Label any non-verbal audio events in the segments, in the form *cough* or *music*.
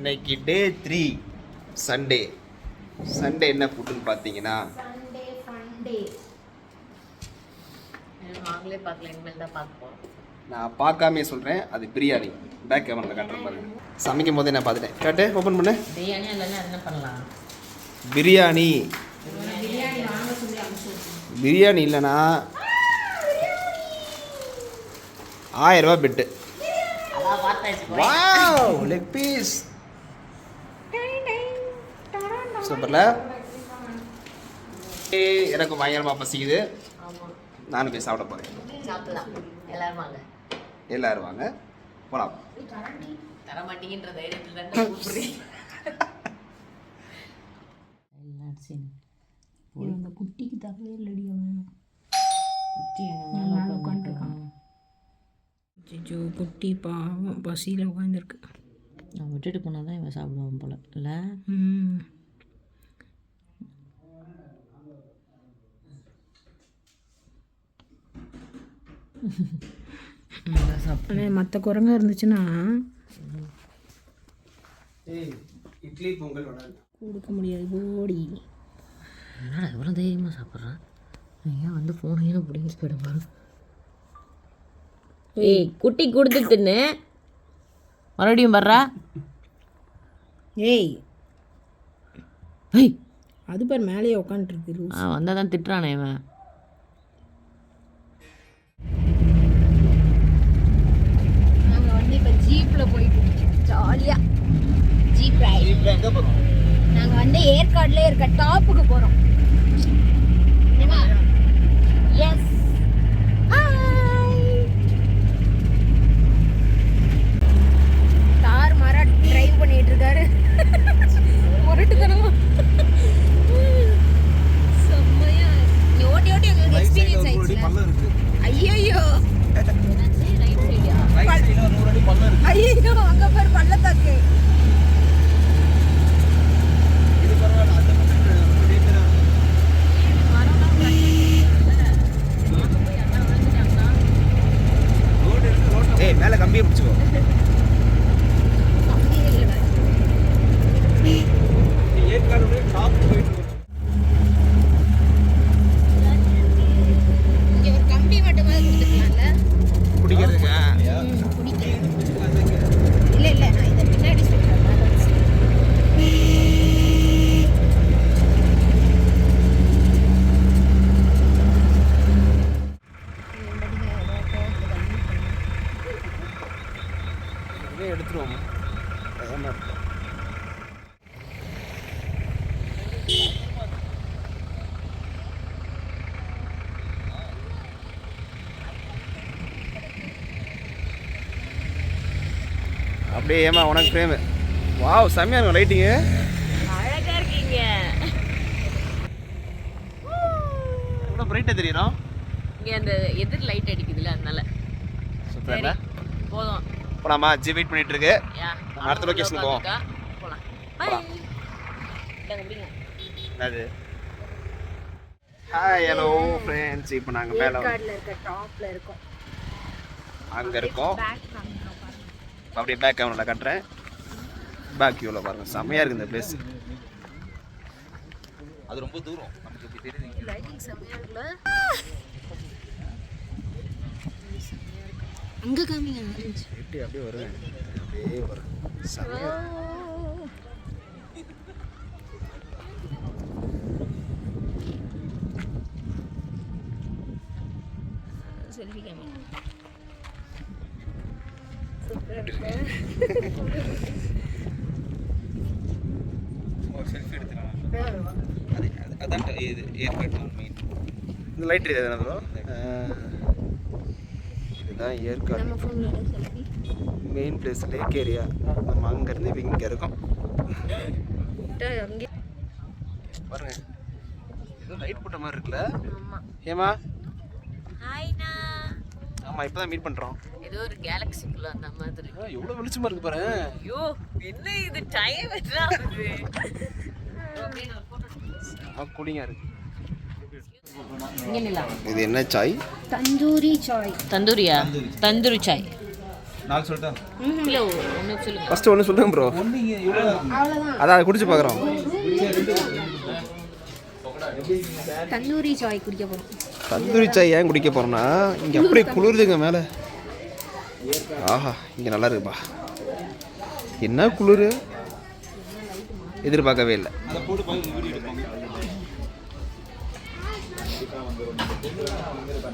இன்னைக்கு day three Sunday Sunday என்ன ஃபுட்டுன்னு பார்த்தீங்கன்னா சண்டே ஃபண்டே நாங்களே பார்க்கல இனிமேல் தான் பார்க்க போகிறோம் நான் பார்க்காமே சொல்கிறேன் அது பிரியாணி. பேக் கேமரா காட்டுற பாருங்க சமைக்கும் போதே நான் பார்த்துட்டேன். காட்டு ஓப்பன் பண்ணு. பிரியாணி இல்லைன்னா என்ன பண்ணலாம்? பிரியாணி. பிரியாணி வாங்க சொல்லி அனுப்பிச்சு பிரியாணி இல்லைன்னா ஆயிரம் ரூபாய் பெட்டு. வாவ் லெக் பீஸ் சூப்பர்ல எனக்கு பயங்கரமாக பசிக்குது. ஆமா நானும் போய் சாப்பிட போகிறேன் சாப்பிடலாம். எல்லாரும் வாங்க. எல்லாரும் வாங்க. போகலாம் தர மாட்டீங்கன்ற தைரியத்தில் தானே *laughs* குட்டிக்கு தரவே இல்லடி அவன். குட்டி உட்காந்துருக்கான் ஜிஜோ குட்டி பாவம் பசியில் உட்காந்துருக்கு நான் விட்டுட்டு போனால் தான் இவன் சாப்பிடுவான் போல. இல்லை? ஆனால் மற்ற குரங்கா இருந்துச்சுன்னா ஏய் இட்லி பொங்கல் கொடுக்க முடியாது ஓடி என்னடா இவ்வளோ தைரியமாக சாப்பிட்றான் ஏன் வந்து ஃபோனையும் பிடிங்கிட்டு போயிட பாரு. ஏய் குட்டி கொடுத்துட்டுன்னு மறுபடியும் வர்றா? ஏய். ஏய். அது பேர் மேலேயே உட்காந்துருக்கு லூஸ் ஆ வந்தால் தான் திட்டுறானே இவன் நாங்கள் வந்து இப்போ ஜீப்பில் போயிட்டு ஜாலியாக ஜீப் ரைட் போகிறோம் நாங்கள் வந்து ஏற்காடுல இருக்க டாப்புக்கு போகிறோம் எஸ் கார் மாரா டிரைவ் பண்ணிட்டு இருக்காரு முரட்டுத்தனமா செம்மையா நீ ஓட்டி ஓட்டி எங்களுக்கு எக்ஸ்பீரியன்ஸ் ஆயிடுச்சுல ஐயோ ஐயோ அங்க பாரு பள்ளத்தாக்கு ஏய் மேலே கம்பியை பிடிச்சிக்கோ ஏற்காடு டாப் போயிட்டு இங்க ஒரு கம்பி மட்டுமாவது கொடுத்துக்கலாம்ல பிடிக்கிறதுங்க இல்ல இல்ல நான் இதை பின்னாடி சொல்றேன் இதே எடுத்துருவோம் இருக்கு. அப்படியே ஏமா உனக்கு ஃப்ரேமு வாவ் செம்மையா இருக்கும் லைட்டிங்கு அழகா இருக்கீங்க. எவ்வளோ பிரைட்டாக தெரியுறோம்? இங்கே அந்த எதிர் லைட் அடிக்குதுல்ல அதனால. சூப்பர்ல போதும். போலாமா? ஜி வெயிட் பண்ணிட்டு இருக்கு அடுத்த location போவோம். என்னது? ஹாய் ஹலோ ஃப்ரெண்ட்ஸ் இப்போ நாங்கள் மேலே ஏற்காடுல இருக்க டாப்ல இருக்கோம். அங்கே இருக்கோம். பேக் காமிக்கிறோம் பாருங்க. அப்படியே பேக் கேமராவில் காட்டுறேன். பேக் வியூவில் பாருங்க. செம்மையாக இருக்குது இந்த பிளேஸ் அது ரொம்ப தூரம். நமக்கு தெரியுது லைட்டிங் செம்மையா இருக்குல்ல அங்க காமிங்க ஆரஞ்சு எப்படி அப்படியே வருவேன். அப்படியே வரும். செல்ஃபி காமிங்க செல்ஃபி எடுத்துக்கலாம் அது அது- அதான் இது ஏற்காடு மெயின் இந்த லைட் என்ன இதுதான் Yercaud. Main place lake area நம்ம அங்கேருந்து இப்போ இங்கே இருக்கோம். அங்கே. பாருங்க. ஏதோ லைட் போட்ட மாதிரி இருக்குல்ல? ஆமா. ஏமா ஹாய்ண்ணா ஆமாம் இப்போ தான் மீட் பண்ணுறோம் ஏதோ ஒரு கேலக்சிக்குள்ள அந்த மாதிரி எவ்வளோ வெளிச்சமாக இருக்கு பாரு. ஐயோ என்ன இது? டைம் என்ன ஆகுது? கூலிங்காக இருக்கு. இது என்ன சாய்? தந்தூரி சாய். தந்தூரியா? தந்தூரி. சாய். நாலு சொல்லிட்டா? இல்லை ஒன்று சொல்லுங்க. ஃபஸ்ட்டு ஒன்று சொல்லுங்க ப்ரோ அதான் அதை குடிச்சு பார்க்குறோம். தந்தூரி சாய் குடிக்க போறோம். தந்தூரி சாய் ஏன் குடிக்க போகிறோன்னா இங்கே அப்படியே குளிருதுங்க மேலே. ஆஹா இங்கே நல்லா இருக்குப்பா. என்ன குளிர்? எதிர்பார்க்கவே இல்லை.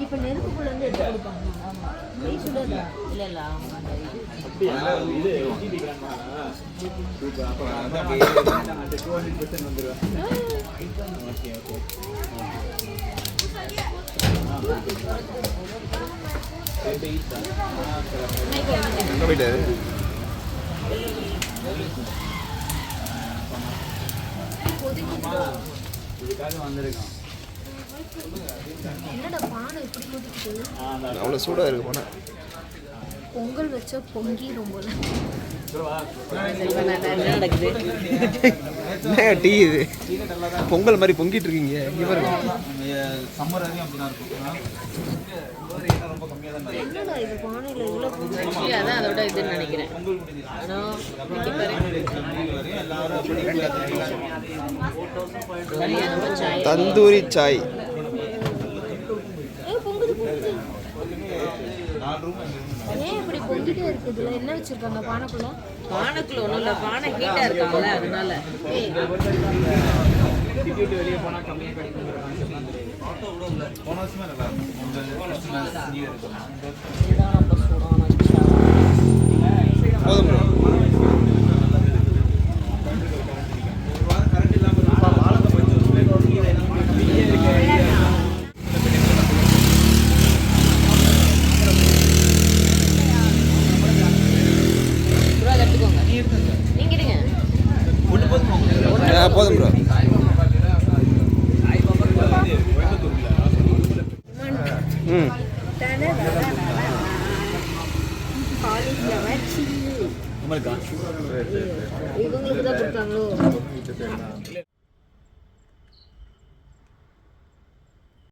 இப்போ நெருப்புக்குள்ள இருந்து எடுத்து கொடுப்பாங்க இல்லை இல்லை அவங்க அந்த இது. எங்கே போயிட்டாரு என்னடா பானை இப்படி கொதிக்குது? அவ்வளோ சூடாக இருக்கு போனால் பொங்கல் வச்சா பொங்கிரும் போல என்ன நடக்குது என்ன டீ இது? பொங்கல் மாதிரி பொங்கிட்டு இருக்கீங்க. இங்கே பாருங்க. சம்மர் வரையும் அப்படிதான் இருக்கும் ரொம்ப அதோட இதுன்னு நினைக்கிறேன். தந்தூரி சாய். ஏன் இப்படி பொங்கிட்டே இருக்குது என்ன வச்சிருக்காங்க பானைக்குள்ள பானைக்குள்ள ஒன்றும் இல்லை பானை ஹீட்டாக இருக்காங்கல்ல அதனால போன வருஷமே நல்லா இருக்கும் இதுதான் நம்ம சூடான சாய் போதும் ப்ரோ ப்ரோ அதை எடுத்துக்கோங்க நீங்கள் இருங்க ஆ போதும் ப்ரோ ம் காலிஃப்ளவர் சில்லு இவங்களுக்கு தான் கொடுத்தாங்களோ?